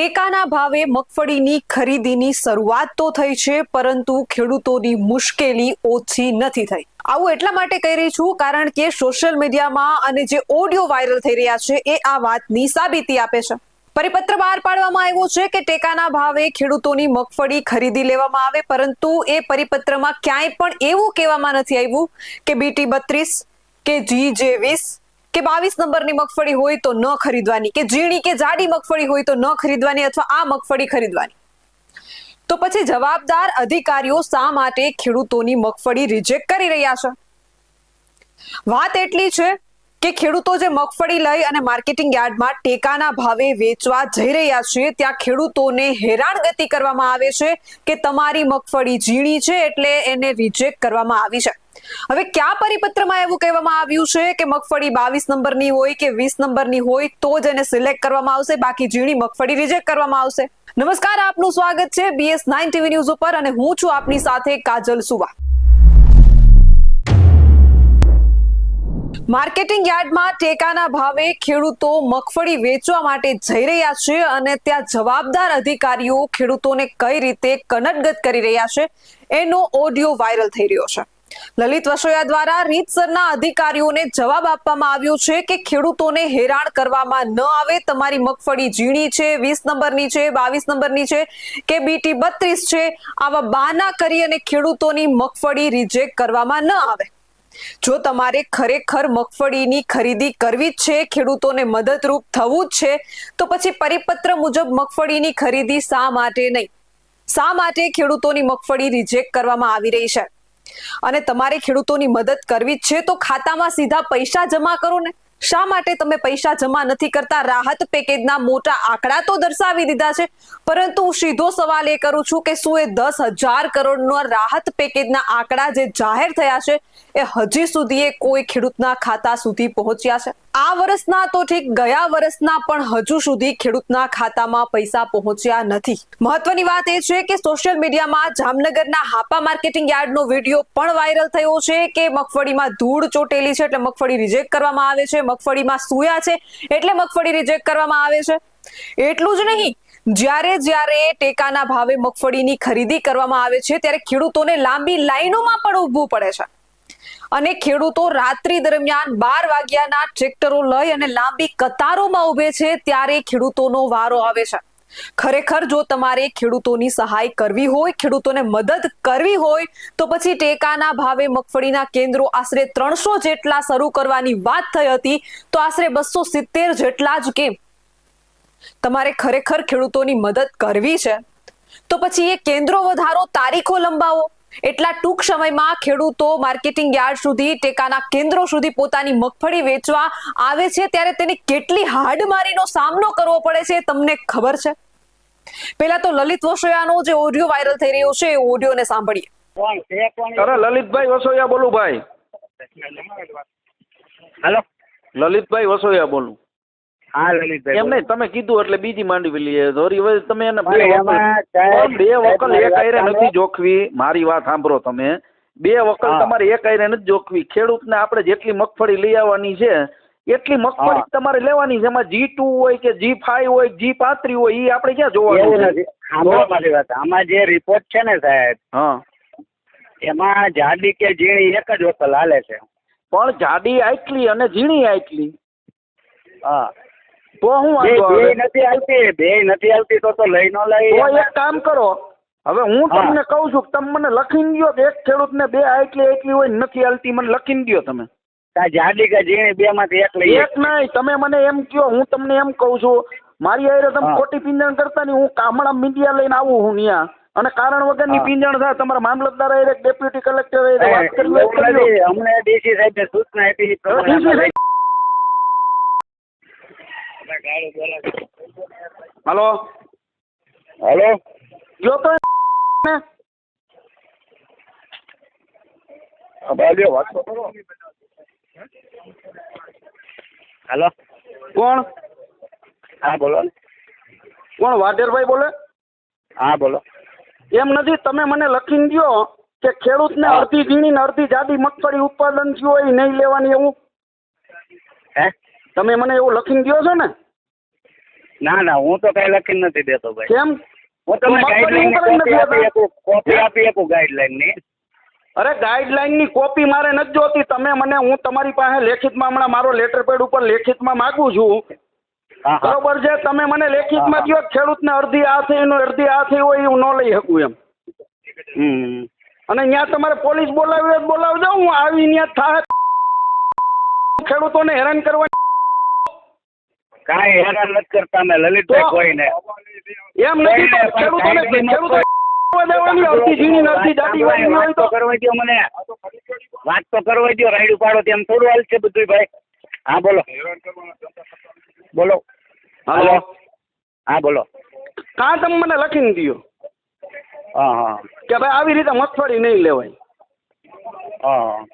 ટેકાના ભાવે મગફળીની ખરીદીની શરૂઆત તો થઈ છે, પરંતુ ખેડૂતોની મુશ્કેલી ઓછી નથી થઈ. આવું એટલા માટે કહી રહી છું કારણ કે સોશિયલ મીડિયામાં અને જે ઓડિયો વાયરલ થઈ રહ્યા છે એ આ વાતની સાબિતી આપે છે. પરિપત્ર બહાર પાડવામાં આવ્યો છે કે ટેકાના ભાવે ખેડૂતોની મગફળી ખરીદી લેવામાં આવે, પરંતુ એ પરિપત્રમાં ક્યાંય પણ એવું કહેવામાં નથી આવ્યું કે બીટી બત્રીસ, કે જી જે વીસ કે બાવીસ નંબરની મગફળી હોય તો ન ખરીદવાની, કે ઝીણી કે જાડી મગફળી હોય તો ન ખરીદવાની અથવા આ મગફળી ખરીદવાની? તો પછી જવાબદાર અધિકારીઓ શા માટે ખેડૂતોની મગફળી રિજેક્ટ કરી રહ્યા છે? વાત એટલી છે કે ખેડૂતો જે મગફળી લઈ અને માર્કેટિંગ યાર્ડમાં ટેકાના ભાવે વેચવા જઈ રહ્યા છે, ત્યાં ખેડૂતોને હેરાનગતિ કરવામાં આવે છે કે તમારી મગફળી ઝીણી છે એટલે એને રિજેક્ટ કરવામાં આવી છે. હવે કયા પરિપત્રમાં એવું કહેવામાં આવ્યું છે કે મગફળી બાવીસ નંબરની હોય કે વીસ નંબરની હોય તો જ એને સિલેક્ટ કરવામાં આવશે, બાકી ઝીણી મગફળી રિજેક્ટ કરવામાં આવશે. નમસ્કાર, આપનું સ્વાગત છે બીએસ નાઇન ટીવી ન્યૂઝ ઉપર અને હું છું આપની સાથે કાજલ સુવા. માર્કેટિંગ યાર્ડમાં ટેકાના ભાવે ખેડૂતો મગફળી વેચવા માટે જઈ રહ્યા છે અને ત્યાં જવાબદાર અધિકારીઓ ખેડૂતોને કઈ રીતે કનટગત કરી રહ્યા છે, એનો ઓડિયો વાયરલ થઈ રહ્યો છે. લલિત વસોયા દ્વારા રીતસરના અધિકારીઓને જવાબ આપવામાં આવ્યો છે કે ખેડૂતોને હેરાન કરવામાં ન આવે. તમારી મગફળી ઝીણી છે, વીસ નંબરની છે, બાવીસ નંબરની છે, કે બીટી બત્રીસ છે, આવા બાના કરી અને ખેડૂતોની મગફળી રિજેક્ટ કરવામાં ન આવે. જો તમારે ખરેખર મગફળીની ખરીદી કરવી જ છે, ખેડૂતોને મદદરૂપ થવું જ છે, તો પછી પરિપત્ર મુજબ મગફળીની ખરીદી શા માટે નહીં? શા માટે ખેડૂતોની મગફળી રિજેક્ટ કરવામાં આવી રહી છે? અને તમારે ખેડૂતોની મદદ કરવી છે, તો ખાતામાં સીધા પૈસા જમા કરો ને. શા માટે તમે પૈસા જમા નથી કરતા? રાહત પેકેજના મોટા આંકડા તો દર્શાવી દીધા છે. પરંતુ હું સીધો સવાલ એ કરું છું કે શું એ દસ હજાર કરોડનો રાહત પેકેજના આંકડા જે જાહેર થયા છે, એ હજી સુધી એ કોઈ ખેડૂતના ખાતા સુધી પહોંચ્યા છે? આ વર્ષના તો ઠીક ગયા વર્ષના પણ હજુ સુધી ખેડૂતના ખાતામાં પૈસા પહોંચ્યા નથી. મહત્વની વાત એ છે કે સોશિયલ મીડિયામાં જામનગરના હાપા માર્કેટિંગ યાર્ડનો વીડિયો પણ વાયરલ થયો છે કે મગફળીમાં ધૂળ ચોટેલી છે એટલે મગફળી રિજેક્ટ કરવામાં આવે છે, મગફળીમાં સુયા છે એટલે મગફળી રિજેક્ટ કરવામાં આવે છે. એટલું જ નહીં, જ્યારે જ્યારે ટેકાના ભાવે મગફળીની ખરીદી કરવામાં આવે છે ત્યારે ખેડૂતોને લાંબી લાઈનોમાં પણ ઊભું પડે છે. અને ખેડૂતો રાત્રિ દરમિયાન બાર વાગ્યાના ટ્રેક્ટરો લઈ અને લાંબી કતારોમાં ઊભે છે ત્યારે ખેડૂતોનો વારો આવે છે. ખરેખર જો તમારે ખેડૂતોની સહાય કરવી હોય, ખેડૂતોને મદદ કરવી હોય, તો પછી ટેકાના ભાવે મગફળીના કેન્દ્રો આશરે ત્રણસો જેટલા શરૂ કરવાની વાત થઈ હતી, તો આશરે બસો સિત્તેર જેટલા જ કેમ? તમારે ખરેખર ખેડૂતોની મદદ કરવી છે? તો પછી એ કેન્દ્રો વધારો તારીખો લંબાવો. એટલા ટૂંક સમયમાં ખેડૂતો માર્કેટિંગ યાર્ડ સુધી ટેકાના કેન્દ્રો સુધી પોતાની મગફળી વેચવા આવે છે. ત્યારે તેની કેટલી હાડમારીનો સામનો કરવો પડે છે તમને ખબર છે? પહેલા તો લલિત વસોયાનો જે ઓડિયો વાયરલ થઈ રહ્યો છે એ ઓડિયોને સાંભળીએ. અરે લલિતભાઈ વસોયા બોલું ભાઈ. હેલો. લલિતભાઈ વસોયા બોલું. હા લલિતભાઈ એમ નહીં તમે કીધું એટલે બીજી માંડવી લઈએ સોરી હવે તમે એને બે વકલ બે એક આયરે નથી જોખવી. મારી વાત સાંભળો તમે. બે વકલ તમારે એક આયરે નથી જોખવી. ખેડૂતને આપણે જેટલી મગફળી લઈ આવવાની છે એટલી મગફળી તમારે લેવાની છે. એમાં જી ટુ હોય કે જી ફાઈવ હોય જી પાત્રી હોય એ આપણે ક્યાં જોવાનું છે? મારી વાત. આમાં જે રિપોર્ટ છે ને સાહેબ હા. એમાં જાડી કે ઝીણી એક જ વકલ હાલે છે. પણ જાડી આટલી અને ઝીણી આટલી હા. તો હું બે નથી આવતી બે નથી આવતી તો તો લઈ ન લઈ તો એક કામ કરો. હવે હું તમને કહું છું કે તમે મને લખીને દો કે એક ખેડૂતને બે આટલી આટલી હોય નથી આવતી મને લખીને દ્યો તમે. જાડી કે ઝીણી બે માંથી એક લઈ એક નહીં તમે મને એમ કયો હું તમને એમ કહું છું મારી આયરે તમે ખોટી પિંજણ કરતા નહીં હું કામડા મીડિયા લઈને આવું હું ત્યાં અને કારણ વગરની. પિંજણ થાય તમારા મામલતદાર આયરે ડેપ્યુટી કલેક્ટર આયરે વાત કરી. અમને ડીસી સાહેબ સૂચના આપી એ પ્રમાણે હવે અમે DC હાલો? હલો? જો તો ને. વાત તો કરો. હલો? કોણ? હા બોલો કોણ વાઢેરભાઈ બોલે? હા બોલો. એમ નથી તમે મને લખીને દો કે ખેડૂતને. અડધી ઝીણી ને અડધી જાડી મગફળી ઉત્પાદન થયું હોય એ નહીં લેવાની એવું? હે? તમે મને એવું લખીને દ્યો છો ને. ના ના હું તો કઈ લખીને નથી દેતો ભાઈ. કેમ? હું તમને ગાઈડલાઈન કોપી આપી આપું કોપી આપી આપું ગાઈડલાઈનની. અરે ગાઈડલાઈનની કોપી મારે નથી જોતી. તમે મને હું તમારી પાસે લેખિતમાં હમણાં મારો લેટર પેડ ઉપર લેખિતમાં માગું છું. બરોબર છે? તમે મને લેખિતમાં. કહો ખેડૂતને અડધી આ થઈ અડધી આ થઈ હોય એવું હું ન લઈ શકું એમ. હમ. અને ત્યાં તમારે પોલીસ બોલાવી બોલાવજો. હું આવી ત્યાં થાય ખેડૂતોને હેરાન કરવા કાંઈ હેરાન નથી કરતા અમે લલિતભાઈ? કોઈને. એમ નથી ખેડૂતોને ખેડૂતો વાત તો કરવા દ્યો મને. વાત તો કરવા દ્યો રાયડું પાડો તેમ થોડું હાલ છે બધું ભાઈ. હા બોલો. બોલો. હાલો. હા બોલો. કાં તમે મને લખીને દો હા હા. કે ભાઈ આવી રીતે મગફળી નહીં લેવાય. હા.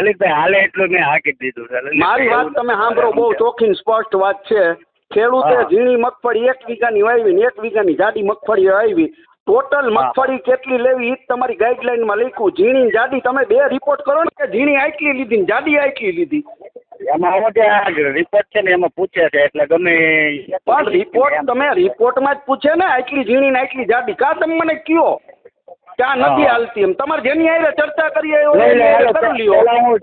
લલિતભાઈ હાલે એટલું મેં હાકી જ દીધું મારી વાત તમે સાંભળો બહુ ચોખ્ખી સ્પષ્ટ વાત છે. ખેડૂતે ઝીણી મગફળી એક વીઘાની વાવી ને એક વીઘાની જાડી મગફળી વાવી ટોટલ મગફળી કેટલી લેવી એ તમારી ગાઈડલાઈનમાં લખ્યું. ઝીણી જાડી તમે બે રિપોર્ટ કરો ને કે ઝીણી આટલી લીધી ને જાડી આટલી લીધી. એમાં હું રિપોર્ટ છે ને એમાં પૂછે છે એટલે ગમે પણ રિપોર્ટ તમે રિપોર્ટમાં જ પૂછે ને આટલી ઝીણી ને આટલી જાડી. કા તમે મને કયો? કે નથી. હાલતી એમ. તમારે જેની હારે ચર્ચા હારે હાલો, કરી લ્યો.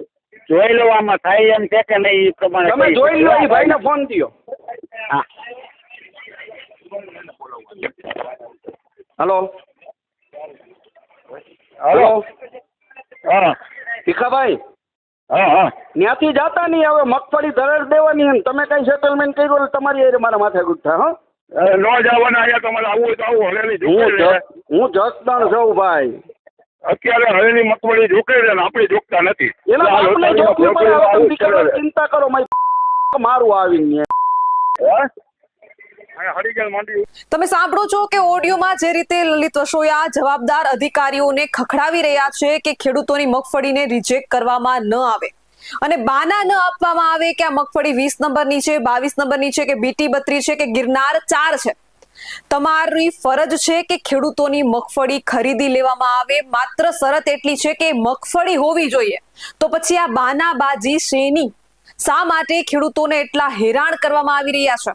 જોઈ લો આમાં થાય એમ છે કે નહીં એ પ્રમાણે તમે જોઈ લો એ ભાઈને ફોન થયો. હા. હલો. હલો. હા. ભીખાભાઈ હા હા. ત્યાંથી જાતા નહીં હવે મગફળી ધરેડ દેવાની એમ. તમે કઈ સેટલમેન્ટ કર્યું તમારી મારા માથે ગુટ થાય હા નો જવાના અહીંયા તમારે આવવું હોય તો આવું હવેલી હું હું જસદણ છું ભાઈ. અત્યારે હવેલી મગફળી ઝૂકે છે ને આપણી ઝૂકતા નથી. એના જોખમી પડે હવે તમે. ચિંતા કરો મારી મારું આવીને તમે સાંભળો છો કે ઓડિયોમાં જે રીતે લલિત વસોયા જવાબદાર અધિકારીઓને ખખડાવી રહ્યા છે કે ખેડૂતોની મગફળીને રિજેક્ટ કરવામાં ન આવે. અને બાના ન આપવામાં આવે કે આ મગફળી વીસ નંબરની છે બાવીસ નંબરની છે કે બીટી બત્રી છે કે ગિરનાર ચાર છે. તમારી ફરજ છે કે ખેડૂતોની મગફળી ખરીદી લેવામાં આવે. માત્ર શરત એટલી છે કે મગફળી હોવી જોઈએ. તો પછી આ બાનાબાજી શેની શા માટે ખેડૂતોને એટલા હેરાન કરવામાં આવી રહ્યા છે?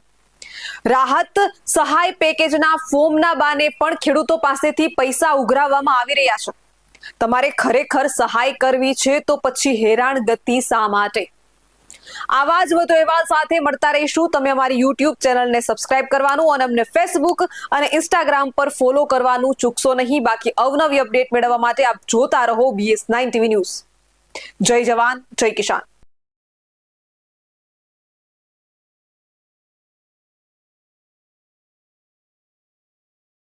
રાહત સહાય પેકેજના ફોર્મના બાને પણ ખેડૂતો પાસેથી પૈસા ઉઘરાવવામાં આવી રહ્યા છે. તમારે ખરેખર સહાય કરવી છે તો પછી હેરાન ગતિ શા માટે? આવા જ વધુ અહેવાલ સાથે મળતા રહીશું. તમે અમારી યુટ્યુબ ચેનલને સબસ્ક્રાઇબ કરવાનું અને અમને ફેસબુક અને ઇન્સ્ટાગ્રામ પર ફોલો કરવાનું ચૂકશો નહીં. બાકી અવનવી અપડેટ મેળવવા માટે આપ જોતા રહો બીએસ નાઇન ટીવી ન્યૂઝ જય જવાન, જય કિસાન.